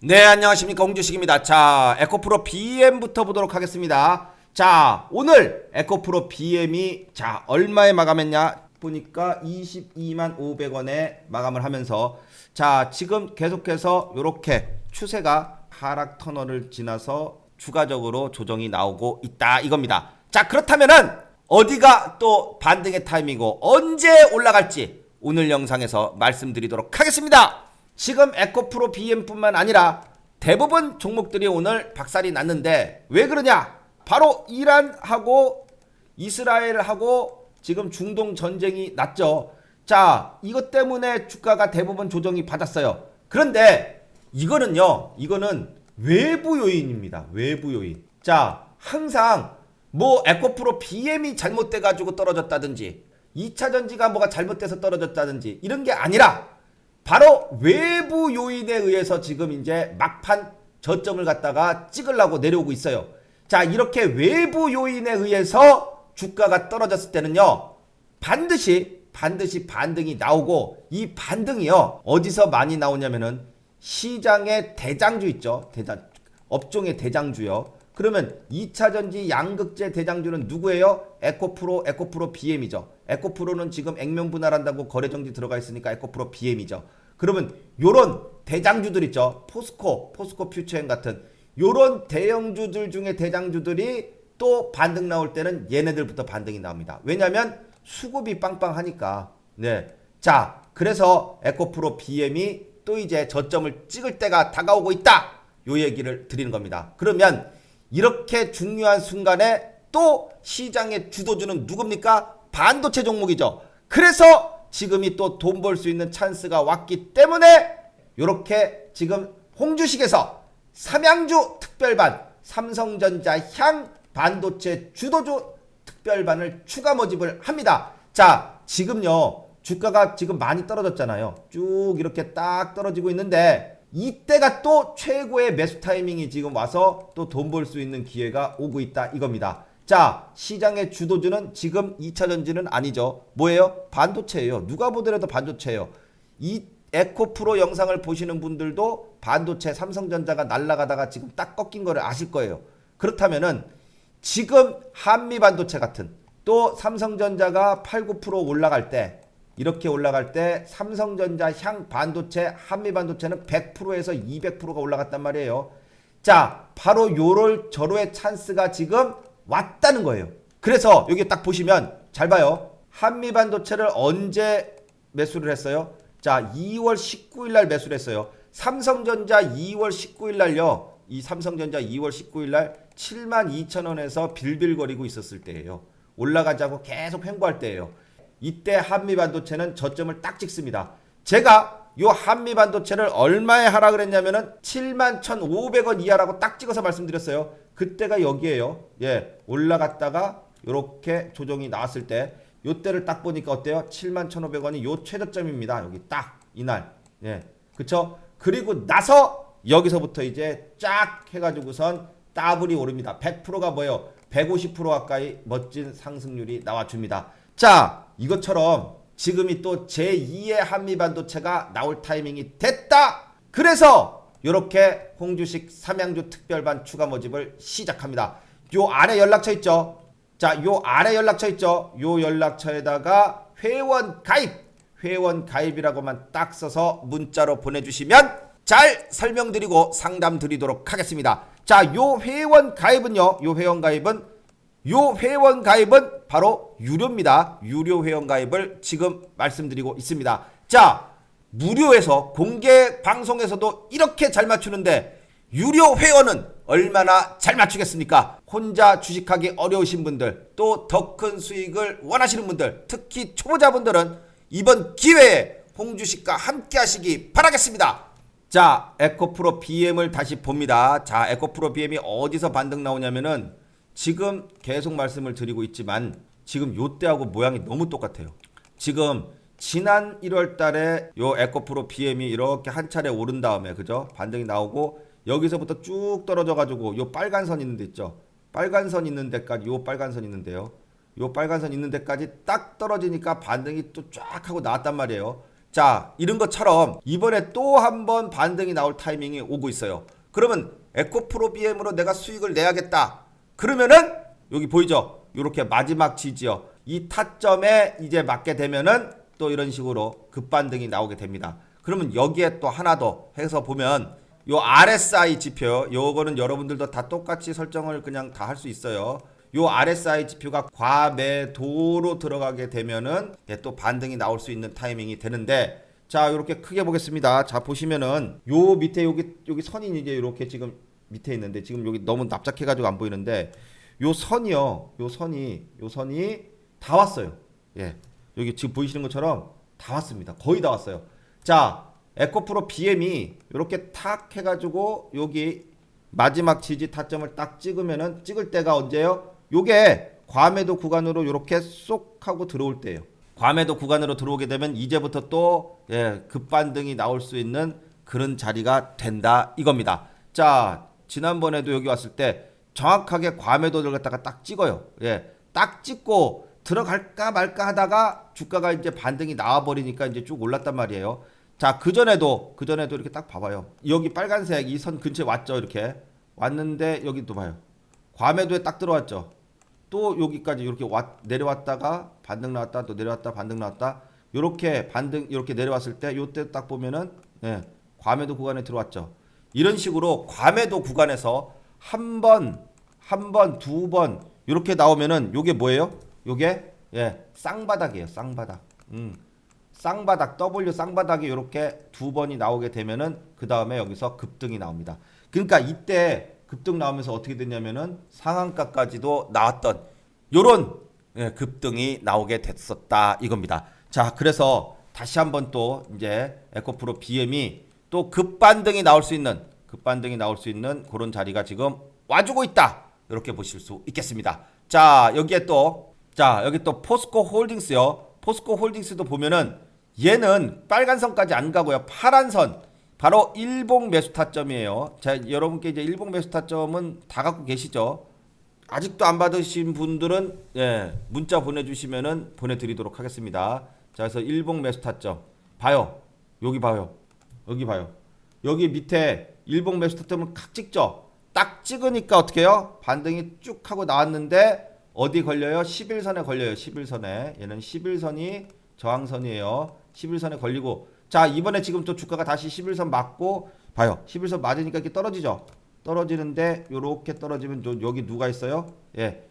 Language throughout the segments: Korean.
네, 안녕하십니까. 홍주식입니다. 자, 에코프로 BM부터 보도록 하겠습니다. 자, 오늘 에코프로 BM이 자, 얼마에 마감했냐? 보니까 22만 500원에 마감을 하면서 자, 지금 계속해서 이렇게 추세가 하락 터널을 지나서 추가적으로 조정이 나오고 있다 이겁니다. 자, 그렇다면은 어디가 또 반등의 타임이고 언제 올라갈지 오늘 영상에서 말씀드리도록 하겠습니다. 지금 에코프로 BM뿐만 아니라 대부분 종목들이 오늘 박살이 났는데 왜 그러냐? 바로 이란하고 이스라엘하고 지금 중동 전쟁이 났죠. 자, 이것 때문에 주가가 대부분 조정이 받았어요. 그런데 이거는요, 이거는 외부 요인입니다. 외부 요인. 자, 항상 뭐 에코프로 BM이 잘못돼 가지고 떨어졌다든지 2차 전지가 뭐가 잘못돼서 떨어졌다든지 이런 게 아니라 바로 외부 요인에 의해서 지금 이제 막판 저점을 갖다가 찍으려고 내려오고 있어요. 자, 이렇게 외부 요인에 의해서 주가가 떨어졌을 때는요. 반드시 반드시 반등이 나오고 이 반등이요. 어디서 많이 나오냐면은 시장의 대장주 있죠. 대장 업종의 대장주요. 그러면 2차 전지 양극재 대장주는 누구예요? 에코프로, 에코프로 BM이죠. 에코프로는 지금 액면 분할한다고 거래 정지 들어가 있으니까 에코프로 BM이죠. 그러면 요런 대장주들 있죠. 포스코, 포스코 퓨처엔 같은 요런 대형주들 중에 대장주들이 또 반등 나올 때는 얘네들부터 반등이 나옵니다. 왜냐면 수급이 빵빵하니까. 네. 자, 그래서 에코프로 BM이 또 이제 저점을 찍을 때가 다가오고 있다. 요 얘기를 드리는 겁니다. 그러면 이렇게 중요한 순간에 또 시장의 주도주는 누굽니까? 반도체 종목이죠. 그래서 지금이 또 돈 벌 수 있는 찬스가 왔기 때문에 이렇게 지금 홍주식에서 삼양주 특별반 삼성전자 향 반도체 주도주 특별반을 추가 모집을 합니다. 자, 지금요. 주가가 지금 많이 떨어졌잖아요. 쭉 이렇게 딱 떨어지고 있는데 이때가 또 최고의 매수 타이밍이 지금 와서 또 돈 벌 수 있는 기회가 오고 있다 이겁니다. 자, 시장의 주도주는 지금 2차 전지는 아니죠. 뭐예요? 반도체예요. 누가 보더라도 반도체예요. 이 에코프로 영상을 보시는 분들도 반도체 삼성전자가 날아가다가 지금 딱 꺾인 거를 아실 거예요. 그렇다면은 지금 한미 반도체 같은 또 삼성전자가 8, 9% 올라갈 때 이렇게 올라갈 때 삼성전자 향 반도체 한미 반도체는 100%에서 200%가 올라갔단 말이에요. 자, 바로 요럴 저로의 찬스가 지금 왔다는 거예요. 그래서 여기 딱 보시면 잘 봐요. 한미 반도체를 언제 매수를 했어요? 자, 2월 19일 날 매수를 했어요. 삼성전자 2월 19일 날요. 이 삼성전자 2월 19일 날 72,000원에서 빌빌거리고 있었을 때예요. 올라가자고 계속 횡보할 때예요. 이때 한미 반도체는 저점을 딱 찍습니다. 제가 요 한미 반도체를 얼마에 하락을 했냐면은 71,500원 이하라고 딱 찍어서 말씀드렸어요. 그때가 여기에요. 예. 올라갔다가 요렇게 조정이 나왔을 때 요때를 딱 보니까 어때요? 71,500원이 요 최저점입니다. 여기 딱 이날. 예. 그쵸? 그리고 나서 여기서부터 이제 쫙 해가지고선 따블이 오릅니다. 100%가 뭐예요? 150% 가까이 멋진 상승률이 나와줍니다. 자, 이것처럼 지금이 또 제2의 한미반도체가 나올 타이밍이 됐다. 그래서 이렇게 홍주식 삼양주 특별반 추가 모집을 시작합니다. 요 아래 연락처 있죠? 자, 요 아래 연락처 있죠? 요 연락처에다가 회원 가입, 회원 가입이라고만 딱 써서 문자로 보내주시면 잘 설명드리고 상담 드리도록 하겠습니다. 자, 요 회원 가입은요, 요 회원 가입은 요 회원 가입은 바로 유료입니다. 유료 회원 가입을 지금 말씀드리고 있습니다. 자, 무료에서 공개 방송에서도 이렇게 잘 맞추는데 유료 회원은 얼마나 잘 맞추겠습니까? 혼자 주식하기 어려우신 분들, 또 더 큰 수익을 원하시는 분들, 특히 초보자분들은 이번 기회에 홍주식과 함께 하시기 바라겠습니다. 자, 에코프로 BM을 다시 봅니다. 자, 에코프로 BM이 어디서 반등 나오냐면은 지금 계속 말씀을 드리고 있지만 지금 요때하고 모양이 너무 똑같아요. 지금 지난 1월 달에 요 에코프로 BM이 이렇게 한 차례 오른 다음에 그죠? 반등이 나오고 여기서부터 쭉 떨어져 가지고 요 빨간 선 있는 데 있죠. 빨간 선 있는 데까지 요 빨간 선 있는데요. 요 빨간 선 있는 데까지 딱 떨어지니까 반등이 또 쫙 하고 나왔단 말이에요. 자, 이런 것처럼 이번에 또 한 번 반등이 나올 타이밍이 오고 있어요. 그러면 에코프로 BM으로 내가 수익을 내야겠다. 그러면은 여기 보이죠? 이렇게 마지막 지지요. 이 타점에 이제 맞게 되면은 또 이런 식으로 급반등이 나오게 됩니다. 그러면 여기에 또 하나 더 해서 보면 요 RSI 지표 요거는 여러분들도 다 똑같이 설정을 그냥 다 할 수 있어요. 요 RSI 지표가 과매도로 들어가게 되면은 예, 또 반등이 나올 수 있는 타이밍이 되는데 자 이렇게 크게 보겠습니다. 자 보시면은 요 밑에 여기 여기 선이 이제 이렇게 지금 밑에 있는데 지금 여기 너무 납작해가지고 안 보이는데 요 선이요 요 선이 요 선이 다 왔어요. 예 여기 지금 보이시는 것처럼 다 왔습니다. 거의 다 왔어요. 자 에코프로 BM이 이렇게 탁 해가지고 여기 마지막 지지 타점을 딱 찍으면은 찍을 때가 언제요? 요게 과매도 구간으로 이렇게 쏙 하고 들어올 때예요. 과매도 구간으로 들어오게 되면 이제부터 또 예, 급반등이 나올 수 있는 그런 자리가 된다 이겁니다. 자 지난번에도 여기 왔을 때 정확하게 과매도를 갖다가 딱 찍어요. 예, 딱 찍고 들어갈까 말까 하다가 주가가 이제 반등이 나와 버리니까 이제 쭉 올랐단 말이에요. 자, 그 전에도 그 전에도 이렇게 딱 봐봐요. 여기 빨간색 이 선 근처에 왔죠, 이렇게 왔는데 여기 또 봐요. 과매도에 딱 들어왔죠. 또 여기까지 이렇게 왔, 내려왔다가 반등 나왔다 또 내려왔다 반등 나왔다 요렇게 반등 이렇게 내려왔을 때 요때 딱 보면은 예, 과매도 구간에 들어왔죠. 이런 식으로 과매도 구간에서 한 번, 한 번, 두 번 이렇게 나오면은 요게 뭐예요? 요게 예, 쌍바닥이에요. 쌍바닥. 음. 쌍바닥 W 쌍바닥이 이렇게 두 번이 나오게 되면은 그 다음에 여기서 급등이 나옵니다. 그러니까 이때 급등 나오면서 어떻게 됐냐면은 상한가까지도 나왔던 요런 예, 급등이 나오게 됐었다 이겁니다. 자, 그래서 다시 한번 또 이제 에코프로 BM이 또 급반등이 나올 수 있는 급반등이 나올 수 있는 그런 자리가 지금 와주고 있다. 이렇게 보실 수 있겠습니다. 자, 여기에 또 자, 여기 또 포스코 홀딩스요. 포스코 홀딩스도 보면은 얘는 빨간 선까지 안 가고요. 파란 선. 바로 일봉 매수 타점이에요. 자, 여러분께 이제 일봉 매수 타점은 다 갖고 계시죠? 아직도 안 받으신 분들은 예, 문자 보내주시면은 보내드리도록 하겠습니다. 자, 그래서 일봉 매수 타점 봐요. 여기 봐요. 여기 봐요. 여기 밑에 일봉 매수 타점을 칵 찍죠. 딱 찍으니까 어떻게 해요? 반등이 쭉 하고 나왔는데 어디 걸려요? 11선에 걸려요. 11선에. 얘는 11선이 저항선이에요. 11선에 걸리고 자, 이번에 지금 또 주가가 다시 11선 맞고 봐요. 11선 맞으니까 이렇게 떨어지죠. 떨어지는데 요렇게 떨어지면 요- 여기 누가 있어요? 예.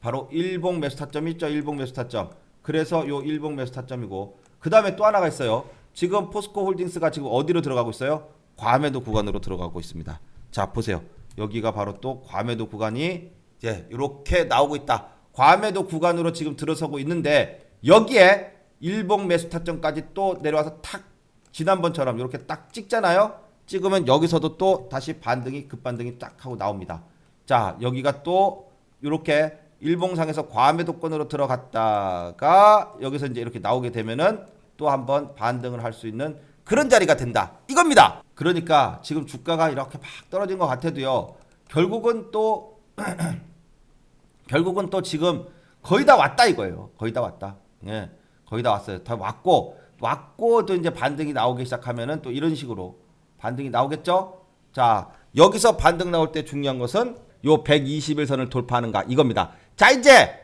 바로 일봉 매수 타점 있죠. 일봉 매수 타점. 그래서 요 일봉 매수 타점이고 그 다음에 또 하나가 있어요. 지금 포스코 홀딩스가 지금 어디로 들어가고 있어요? 과매도 구간으로 들어가고 있습니다. 자, 보세요. 여기가 바로 또 과매도 구간이 이제 이렇게 나오고 있다. 과매도 구간으로 지금 들어서고 있는데 여기에 일봉 매수 타점까지 또 내려와서 탁 지난번처럼 이렇게 딱 찍잖아요. 찍으면 여기서도 또 다시 반등이 급반등이 딱 하고 나옵니다. 자, 여기가 또 이렇게 일봉상에서 과매도권으로 들어갔다가 여기서 이제 이렇게 나오게 되면은 또 한번 반등을 할 수 있는 그런 자리가 된다. 이겁니다. 그러니까 지금 주가가 이렇게 막 떨어진 것 같아도요. 결국은 또 결국은 또 지금 거의 다 왔다 이거예요. 거의 다 왔다. 예. 거의 다 왔어요. 다 왔고 왔고 또 이제 반등이 나오기 시작하면은 또 이런 식으로 반등이 나오겠죠? 자, 여기서 반등 나올 때 중요한 것은 요 121선을 돌파하는가 이겁니다. 자, 이제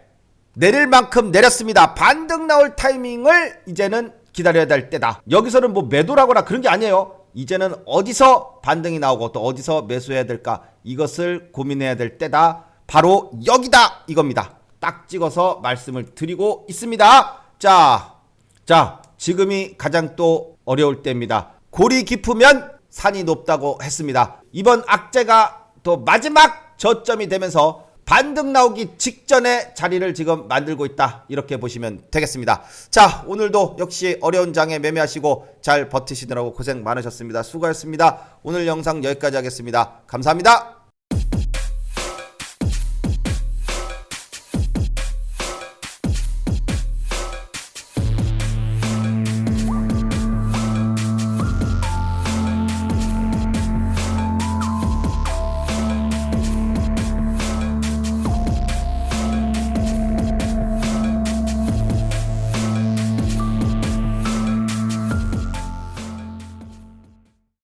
내릴 만큼 내렸습니다. 반등 나올 타이밍을 이제는 기다려야 될 때다. 여기서는 뭐 매도라거나 그런 게 아니에요. 이제는 어디서 반등이 나오고 또 어디서 매수해야 될까 이것을 고민해야 될 때다. 바로 여기다 이겁니다. 딱 찍어서 말씀을 드리고 있습니다. 자, 자, 지금이 가장 또 어려울 때입니다. 골이 깊으면 산이 높다고 했습니다. 이번 악재가 또 마지막 저점이 되면서 반등 나오기 직전에 자리를 지금 만들고 있다. 이렇게 보시면 되겠습니다. 자, 오늘도 역시 어려운 장에 매매하시고 잘 버티시느라고 고생 많으셨습니다. 수고하셨습니다. 오늘 영상 여기까지 하겠습니다. 감사합니다.